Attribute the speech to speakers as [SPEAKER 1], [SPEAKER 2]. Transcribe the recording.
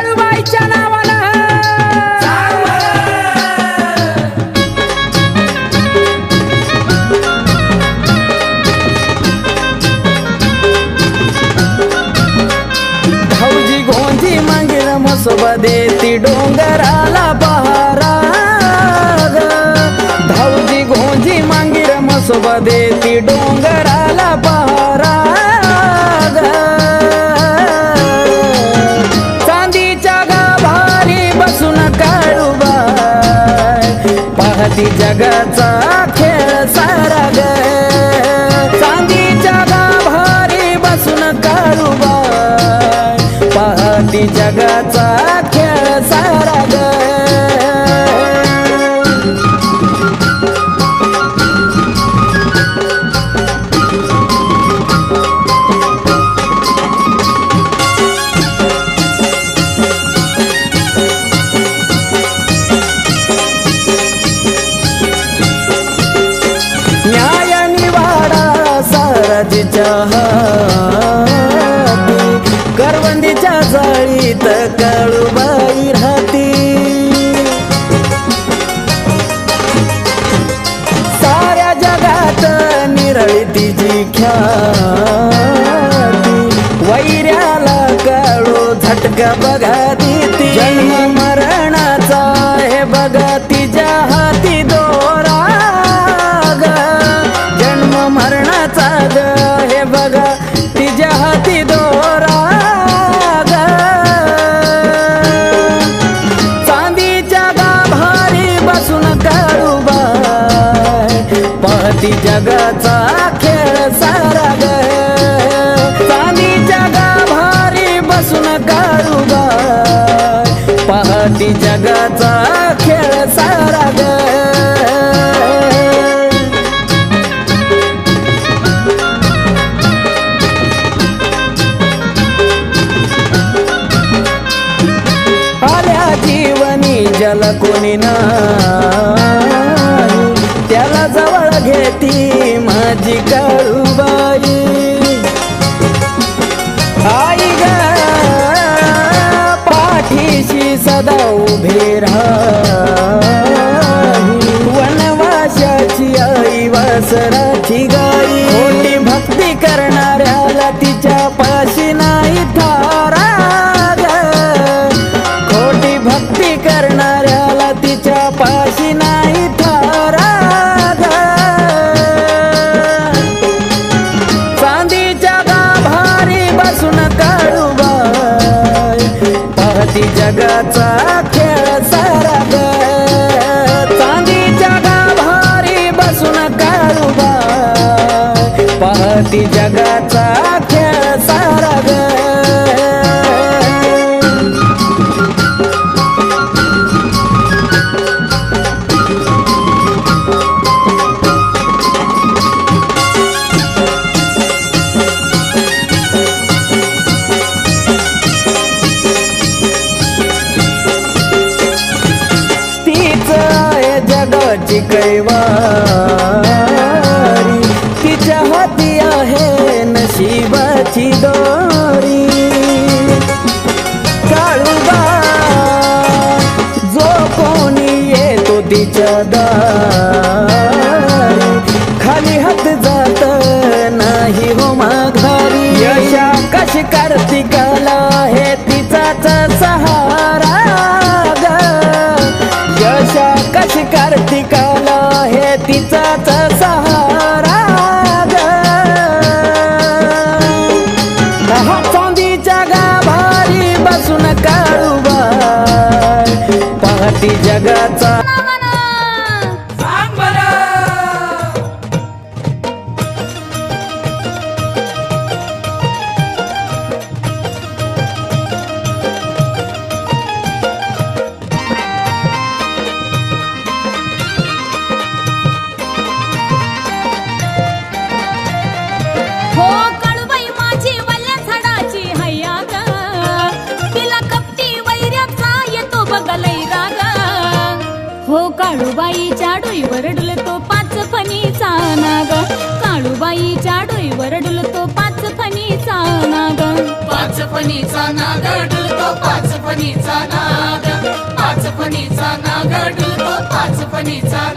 [SPEAKER 1] काळूबाईच्या नावानं भाऊजी घोंजी मांगीर मसोबा देती डोंगराला बहारा ग. भाऊजी घोंजी मांगीर मसोबा देती डोंगराला बहारा पाहती जगाचा खेळ सारा ग. चांदीच्या गाभारी बसून काळूबाय पाहती जगाचा खेळ सारा ग. सारथीच्या हाती करवंदीच्या जाळीत काळूबाई राहती. साऱ्या जगात निरळी तिची ख्याती. वैऱ्याला काळू झटका बघा ती ती जगाचा खेळ सारा ग जगा भारी बसून काळूबाय पहाटी जगाचा खेळ सारा ग आल्या जीवनी जल कोणी ना घेती माझी काळूबाई. आई ग पाठीशी सदा उभे राहा. पाहती जगाचा खेळ सारा येतो तिच्या दारी खाली हात जात नाही हो माघारी यशा कशी कार्तिकाला हे तिचाच
[SPEAKER 2] सहा. काळूबाईच्या डोईवर डुलतो पाच फणीचा नाग. काळूबाईच्या डोईवर डुलतो पाच फणीचा नाग. पाच फणीचा नाग डुलतो पाच फणीचा नाग.
[SPEAKER 3] पाच फणीचा नाग डुलतो पाच फणीचा